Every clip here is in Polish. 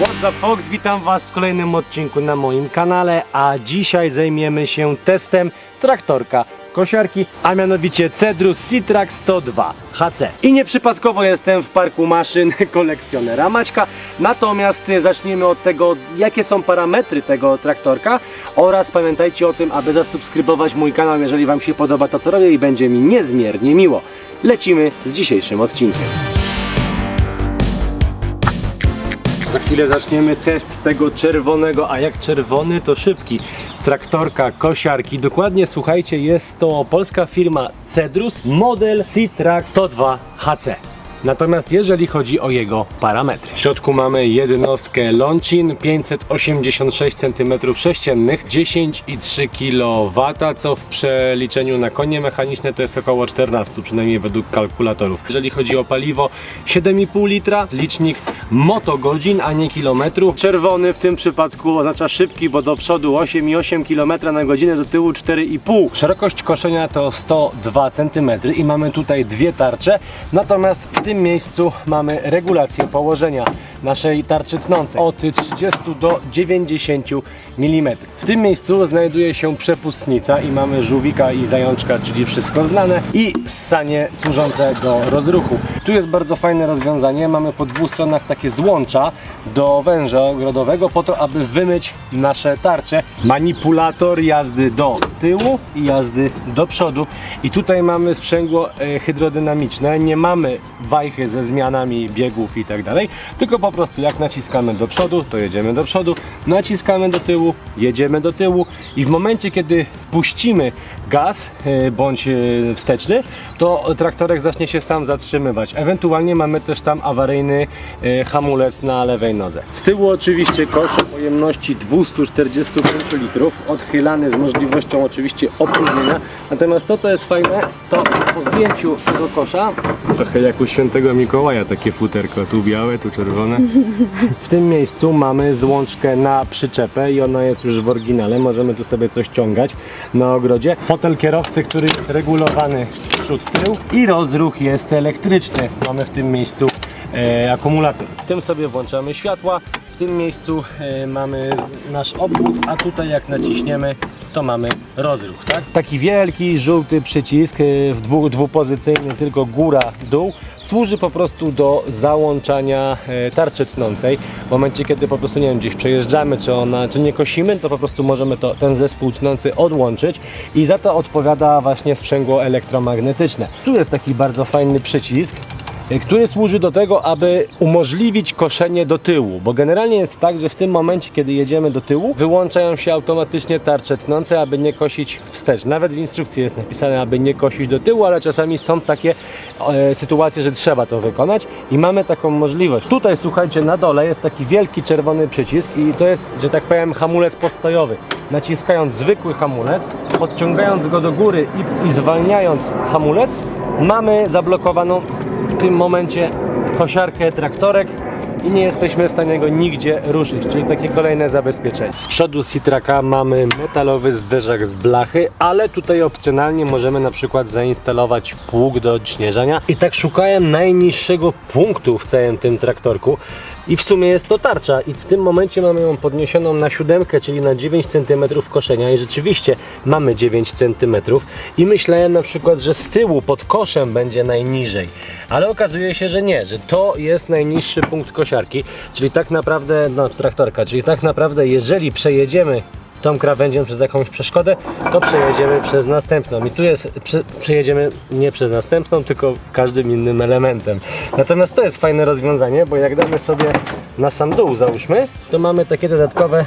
What's up folks, witam was w kolejnym odcinku na moim kanale, a dzisiaj zajmiemy się testem traktorka kosiarki, a mianowicie Cedrus Citrax 102 HC. I nieprzypadkowo jestem w parku maszyn kolekcjonera Maćka, natomiast zaczniemy od tego, jakie są parametry tego traktorka oraz pamiętajcie o tym, aby zasubskrybować mój kanał, jeżeli wam się podoba to co robię i będzie mi niezmiernie miło. Lecimy z dzisiejszym odcinkiem. Za chwilę zaczniemy test tego czerwonego, a jak czerwony to szybki. Traktorka kosiarki. Dokładnie słuchajcie, jest to polska firma Cedrus, model Citrax 102 HC. Natomiast jeżeli chodzi o jego parametry. W środku mamy jednostkę Lonchin 586 cm3, 10,3 kW, co w przeliczeniu na konie mechaniczne to jest około 14, przynajmniej według kalkulatorów. Jeżeli chodzi o paliwo, 7,5 litra, licznik motogodzin, a nie kilometrów. Czerwony w tym przypadku oznacza szybki, bo do przodu 8,8 km na godzinę, do tyłu 4,5. Szerokość koszenia to 102 cm i mamy tutaj dwie tarcze, natomiast w tym miejscu mamy regulację położenia naszej tarczy tnącej. Od 30 do 90 mm. W tym miejscu znajduje się przepustnica i mamy żółwika i zajączka, czyli wszystko znane i ssanie służące do rozruchu. Tu jest bardzo fajne rozwiązanie, mamy po dwóch stronach takie złącza do węża ogrodowego po to, aby wymyć nasze tarcze. Manipulator jazdy do tyłu i jazdy do przodu i tutaj mamy sprzęgło e, hydrodynamiczne, nie mamy wajchy ze zmianami biegów i tak dalej, tylko po prostu jak naciskamy do przodu, to jedziemy do przodu, naciskamy do tyłu, jedziemy do tyłu i w momencie, kiedy puścimy gaz e, bądź e, wsteczny, to traktorek zacznie się sam zatrzymywać. Ewentualnie mamy też tam awaryjny e, hamulec na lewej nodze. Z tyłu oczywiście kosz o pojemności 245 litrów, odchylany z możliwością oczywiście opóźnienia. Natomiast to, co jest fajne, to po zdjęciu tego kosza, trochę jak u świętego Mikołaja takie futerko, tu białe, tu czerwone. W tym miejscu mamy złączkę na przyczepę i ona jest już w oryginale. Możemy tu sobie coś ciągać na ogrodzie. Fotel kierowcy, który jest regulowany przód, tył i rozruch jest elektryczny. Mamy w tym miejscu e, akumulator. Tym sobie włączamy światła. W tym miejscu e, mamy nasz obwód, a tutaj jak naciśniemy to mamy rozruch, tak? Taki wielki, żółty przycisk e, w dwu, dwupozycyjny, tylko góra, dół służy po prostu do załączania e, tarczy tnącej. W momencie, kiedy po prostu, nie wiem, gdzieś przejeżdżamy, czy, ona, czy nie kosimy, to po prostu możemy to, ten zespół tnący odłączyć i za to odpowiada właśnie sprzęgło elektromagnetyczne. Tu jest taki bardzo fajny przycisk, y, który służy do tego, aby umożliwić koszenie do tyłu, bo generalnie jest tak, że w tym momencie, kiedy jedziemy do tyłu, wyłączają się automatycznie tarcze tnące, aby nie kosić wstecz. Nawet w instrukcji jest napisane, aby nie kosić do tyłu, ale czasami są takie e, sytuacje, że trzeba to wykonać i mamy taką możliwość. Tutaj, słuchajcie, na dole jest taki wielki czerwony przycisk i to jest, że tak powiem, hamulec postojowy. Naciskając zwykły hamulec, podciągając go do góry i, i zwalniając hamulec, mamy zablokowaną tym momencie kosiarkę, traktorek i nie jesteśmy w stanie go nigdzie ruszyć, czyli takie kolejne zabezpieczenie. Z przodu Citraka mamy metalowy zderzak z blachy, ale tutaj opcjonalnie możemy na przykład zainstalować pług do odśnieżania. I tak szukałem najniższego punktu w całym tym traktorku i w sumie jest to tarcza. I w tym momencie mamy ją podniesioną na siódemkę, czyli na 9 cm koszenia. I rzeczywiście mamy 9 cm i myślałem na przykład, że z tyłu pod koszem będzie najniżej, ale okazuje się, że nie, że to jest najniższy punkt kosiarki, czyli tak naprawdę, no traktorka, czyli tak naprawdę jeżeli przejedziemy tą krawędzią przez jakąś przeszkodę, to przejedziemy przez następną. I tu jest, prze, przejedziemy nie przez następną, tylko każdym innym elementem. Natomiast to jest fajne rozwiązanie, bo jak damy sobie na sam dół, załóżmy, to mamy takie dodatkowe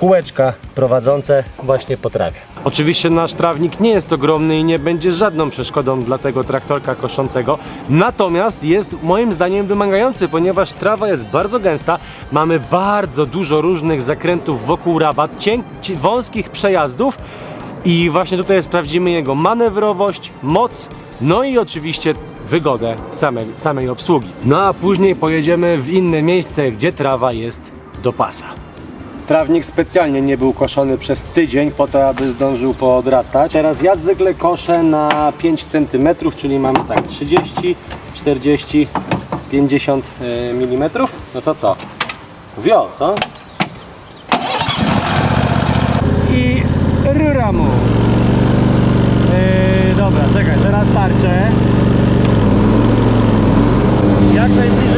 kółeczka prowadzące właśnie po trawie. Oczywiście nasz trawnik nie jest ogromny i nie będzie żadną przeszkodą dla tego traktorka koszącego, natomiast jest moim zdaniem wymagający, ponieważ trawa jest bardzo gęsta, mamy bardzo dużo różnych zakrętów wokół rabat, cienk- ci- wąskich przejazdów i właśnie tutaj sprawdzimy jego manewrowość, moc, no i oczywiście wygodę samej, samej obsługi. No a później pojedziemy w inne miejsce, gdzie trawa jest do pasa. Trawnik specjalnie nie był koszony przez tydzień po to, aby zdążył poodrastać. Teraz ja zwykle koszę na 5 cm, czyli mamy tak 30, 40, 50 mm. No to co? Wio, co? I rura mu. Yy, dobra, czekaj, teraz tarczę. Jak najbliżej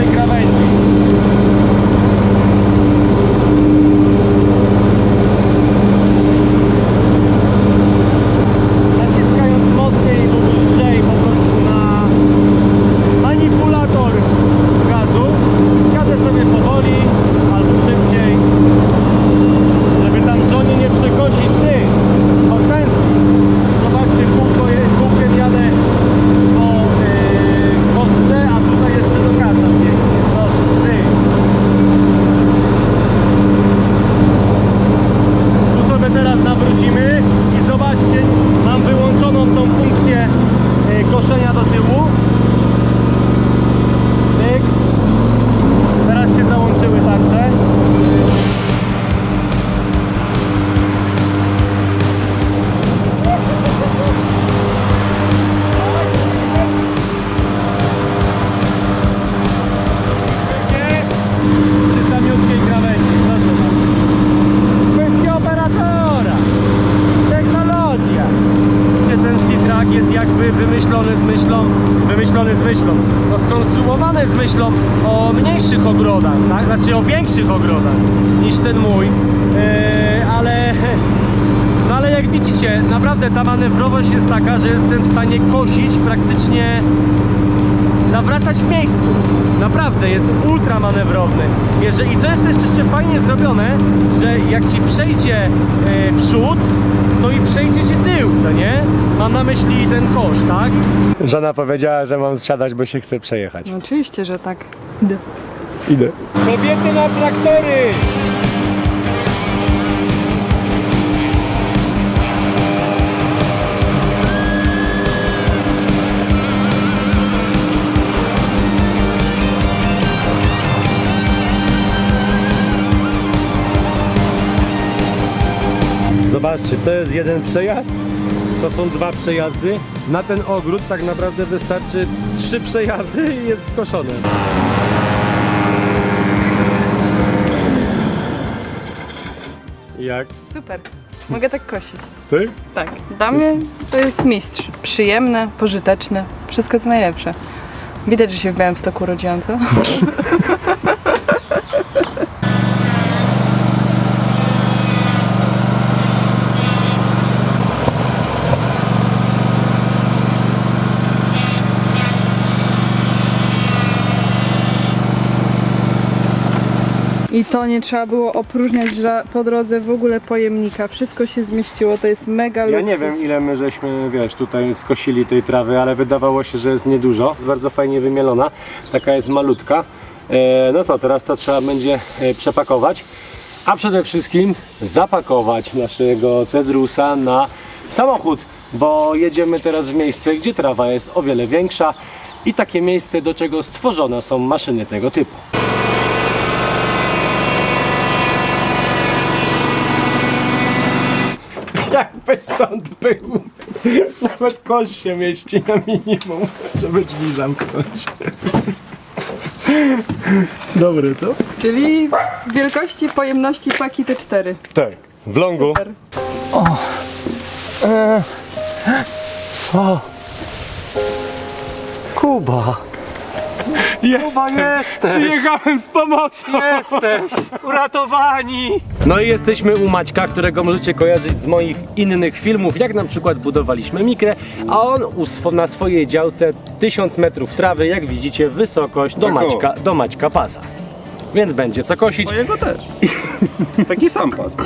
mniejszych ogrodach, tak? Znaczy o większych ogrodach niż ten mój, Yy, ale no ale jak widzicie, naprawdę ta manewrowość jest taka, że jestem w stanie kosić praktycznie zawracać w miejscu. Naprawdę, jest ultra manewrowny. Jeżeli, I to jest też jeszcze fajnie zrobione, że jak ci przejdzie e, przód, to i przejdzie ci tył, co nie? Mam na myśli ten kosz, tak? Żona powiedziała, że mam zsiadać, bo się chce przejechać. No oczywiście, że tak. Idę. Kobiety na traktory! Zobaczcie, to jest jeden przejazd, to są dwa przejazdy. Na ten ogród tak naprawdę wystarczy trzy przejazdy i jest skoszone. Jak? Super. Mogę tak kosić. Ty? Tak. Dla mnie to jest mistrz. Przyjemne, pożyteczne. Wszystko co najlepsze. Widać, że się w Białymstoku urodziłam, co? to nie trzeba było opróżniać po drodze w ogóle pojemnika. Wszystko się zmieściło, to jest mega Ja luksus. nie wiem ile my żeśmy, wiesz, tutaj skosili tej trawy, ale wydawało się, że jest niedużo. Jest bardzo fajnie wymielona. Taka jest malutka. E, no co, teraz to trzeba będzie e, przepakować. A przede wszystkim zapakować naszego cedrusa na samochód, bo jedziemy teraz w miejsce, gdzie trawa jest o wiele większa i takie miejsce, do czego stworzone są maszyny tego typu. Jakby stąd był. Nawet kość się mieści na minimum, żeby drzwi zamknąć. Dobry, co? Czyli wielkości pojemności paki T4. Tak, w longu. Super. Kuba. Jestem. Kuba, jesteś. Przyjechałem z pomocą. Jesteś! Uratowani! No i jesteśmy u Maćka, którego możecie kojarzyć z moich innych filmów, jak na przykład budowaliśmy mikrę, a on na swojej działce 1000 metrów trawy, jak widzicie, wysokość do Tak. Maćka, do Maćka pasa. Więc będzie co kosić. Mojego też. Taki sam pas.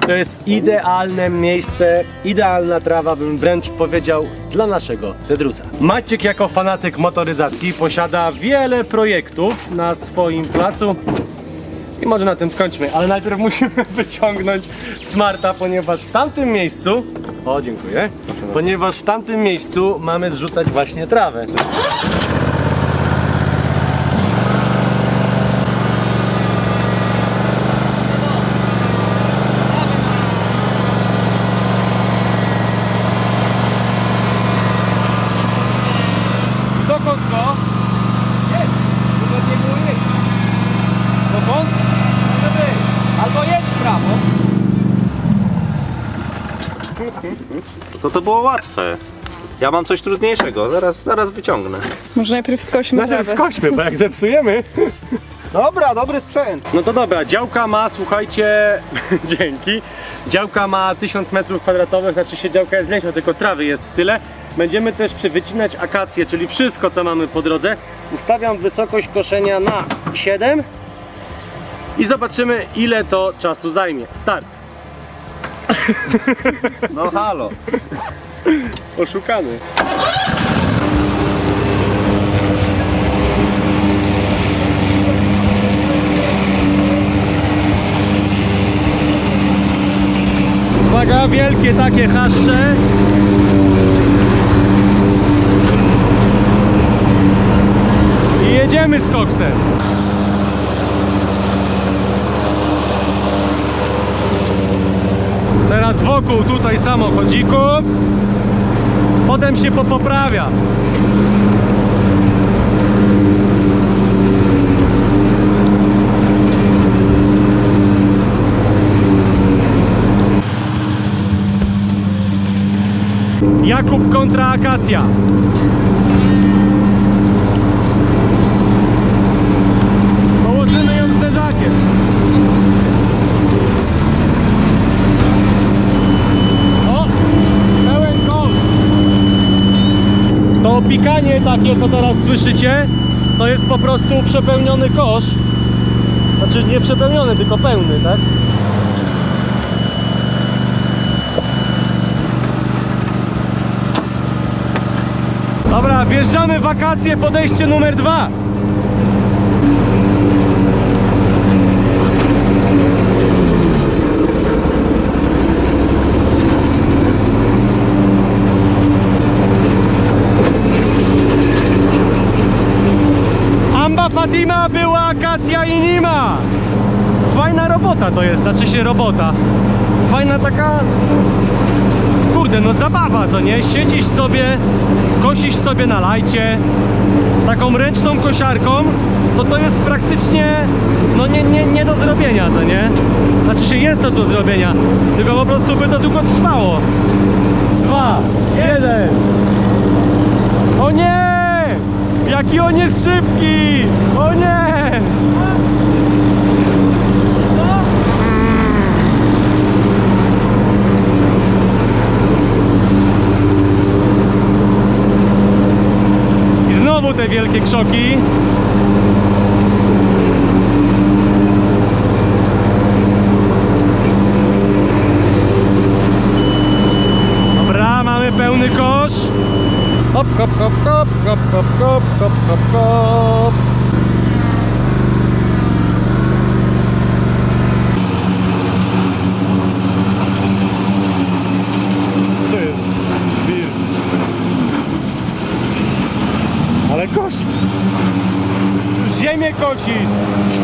To jest idealne miejsce, idealna trawa, bym wręcz powiedział, dla naszego Cedrusa. Maciek jako fanatyk motoryzacji posiada wiele projektów na swoim placu. I może na tym skończmy, ale najpierw musimy wyciągnąć smarta, ponieważ w tamtym miejscu. O, dziękuję. Ponieważ w tamtym miejscu mamy zrzucać właśnie trawę. Dokąd go? Jest, dokąd nie było jeść. Dokąd? To było łatwe. Ja mam coś trudniejszego, zaraz, zaraz wyciągnę. Może najpierw skośmy Najpierw trawę. skoczmy, bo jak zepsujemy. Dobra, dobry sprzęt. No to dobra, działka ma, słuchajcie, dzięki. Działka ma 1000 metrów kwadratowych, znaczy się działka jest większa, tylko trawy jest tyle. Będziemy też przy wycinać akacje, czyli wszystko co mamy po drodze. Ustawiam wysokość koszenia na 7 i zobaczymy ile to czasu zajmie. Start. No halo. Oszukany. Uwaga, wielkie takie haszcze. I jedziemy z koksem. Teraz wokół tutaj samochodzików. Potem się popoprawia. Jakub kontra Akacja. Położymy ją zderzakiem. O! Pełen kosz. To pikanie takie, co teraz słyszycie, to jest po prostu przepełniony kosz. Znaczy nie przepełniony, tylko pełny, tak? Dobra, wjeżdżamy wakacje, podejście numer dwa. Amba Fatima była akacja i nie ma. Fajna robota to jest, znaczy się robota. Fajna taka kurde, no zabawa, co nie? Siedzisz sobie, kosisz sobie na lajcie, taką ręczną kosiarką, to to jest praktycznie, no nie, nie, nie do zrobienia, co nie? Znaczy się jest to do zrobienia, tylko po prostu by to długo trwało. Dwa, jeden. O nie! Jaki on jest szybki! O nie! I znowu te wielkie krzoki. Dobra, mamy pełny kosz. Hop, hop, hop, hop, hop, hop, hop, hop, hop, hop. Então coaches.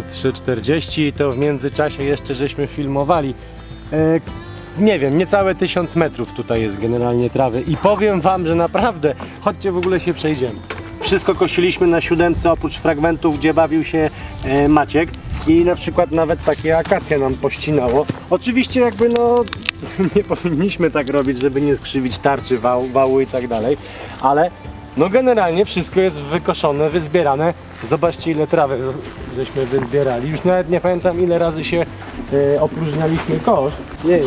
53,40 to w międzyczasie jeszcze żeśmy filmowali. E, nie wiem, niecałe 1000 metrów tutaj jest generalnie trawy i powiem wam, że naprawdę, chodźcie w ogóle się przejdziemy. Wszystko kosiliśmy na siódemce oprócz fragmentów, gdzie bawił się e, Maciek i na przykład nawet takie akacje nam pościnało. Oczywiście jakby no nie powinniśmy tak robić, żeby nie skrzywić tarczy, wał, wału i tak dalej, ale no generalnie wszystko jest wykoszone, wyzbierane. Zobaczcie ile trawy zo- żeśmy wyzbierali. Już nawet nie pamiętam ile razy się e, opróżnialiśmy kosz. Nie,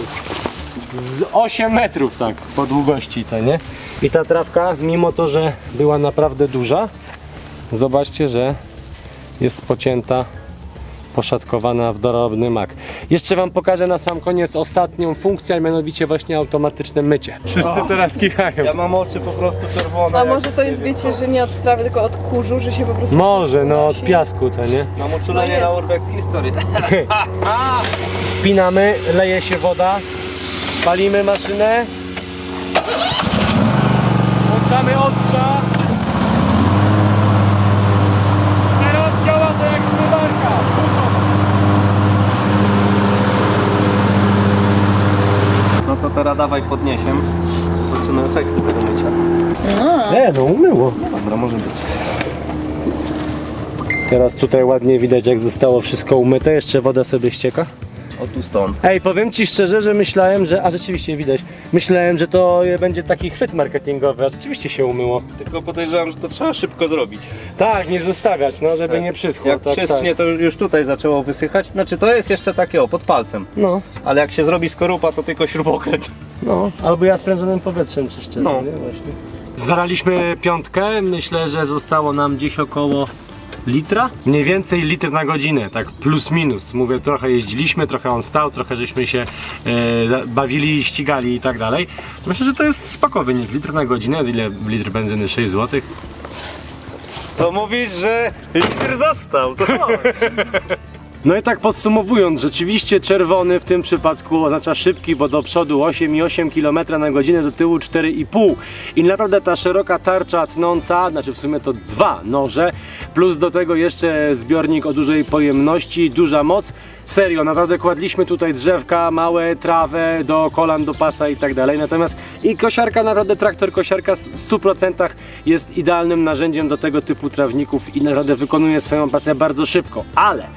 z 8 metrów tak po długości, co nie? I ta trawka, mimo to, że była naprawdę duża, zobaczcie, że jest pocięta, poszatkowana w dorobny mak. Jeszcze Wam pokażę na sam koniec ostatnią funkcję, a mianowicie właśnie automatyczne mycie. Wszyscy teraz kichają. Ja mam oczy po prostu czerwone. A jak- może to jest, wiecie, że nie od trawy, tylko od kurzu, że się po prostu... Może, no od piasku, co nie? Mam No uczulenie jest. na urbex historii. Wpinamy, leje się woda, palimy maszynę. Włączamy ostrza. Teraz działa to jak zmywarka. No teraz dawaj podniesiem. Zobaczymy efekty tego mycia. Nie, no umyło. Dobra, może być. Teraz tutaj ładnie widać jak zostało wszystko umyte, jeszcze woda sobie ścieka. O tu stąd. Ej, powiem Ci szczerze, że myślałem, że... A rzeczywiście widać. Myślałem, że to będzie taki chwyt marketingowy, a rzeczywiście się umyło. Tylko podejrzewam, że to trzeba szybko zrobić. Tak, nie zostawiać, no żeby nie przyschło. Jak tak, przyschnie, to już tutaj zaczęło wysychać. Znaczy to jest jeszcze takie o, pod palcem. Tak. No, Ale jak się zrobi skorupa, to tylko śrubokręt. no. Albo ja sprężonym powietrzem czyszczę. No. nie? Właśnie. Zaraliśmy piątkę, myślę, że zostało nam gdzieś około litra? Mniej więcej litr na godzinę, tak plus minus. Mówię, trochę jeździliśmy, trochę on stał, trochę żeśmy się e, bawili, ścigali i tak dalej. Myślę, że to jest spoko wynik. Litr na godzinę, ile litr benzyny? 6 zł. To mówisz, że litr został. To chodź. No i tak podsumowując, rzeczywiście czerwony w tym przypadku oznacza szybki, bo do przodu 8,8 km na godzinę, do tyłu 4,5 i naprawdę ta szeroka tarcza tnąca, znaczy w sumie to dwa noże, plus do tego jeszcze zbiornik o dużej pojemności, duża moc. Serio, naprawdę kładliśmy tutaj drzewka, małe, trawę do kolan, do pasa i tak dalej. Natomiast i kosiarka, naprawdę traktor kosiarka w 100% jest idealnym narzędziem do tego typu trawników i naprawdę wykonuje swoją pracę bardzo szybko. Ale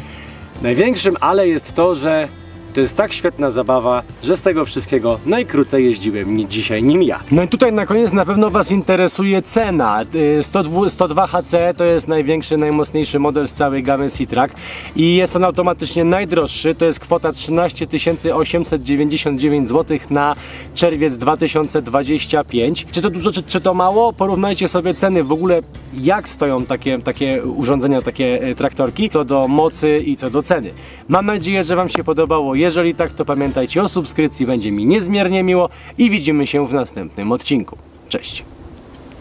Największym ale jest to, że to jest tak świetna zabawa, że z tego wszystkiego najkrócej jeździłem ni- dzisiaj nim ja. No i tutaj na koniec na pewno Was interesuje cena. Y, 102, 102 HC to jest największy, najmocniejszy model z całej gamy C-Track i jest on automatycznie najdroższy. To jest kwota 13 899 zł na czerwiec 2025. Czy to dużo, czy, czy to mało? Porównajcie sobie ceny w ogóle, jak stoją takie, takie urządzenia, takie e, traktorki, co do mocy i co do ceny. Mam nadzieję, że Wam się podobało. Jeżeli tak, to pamiętajcie o subskrypcji, będzie mi niezmiernie miło i widzimy się w następnym odcinku. Cześć!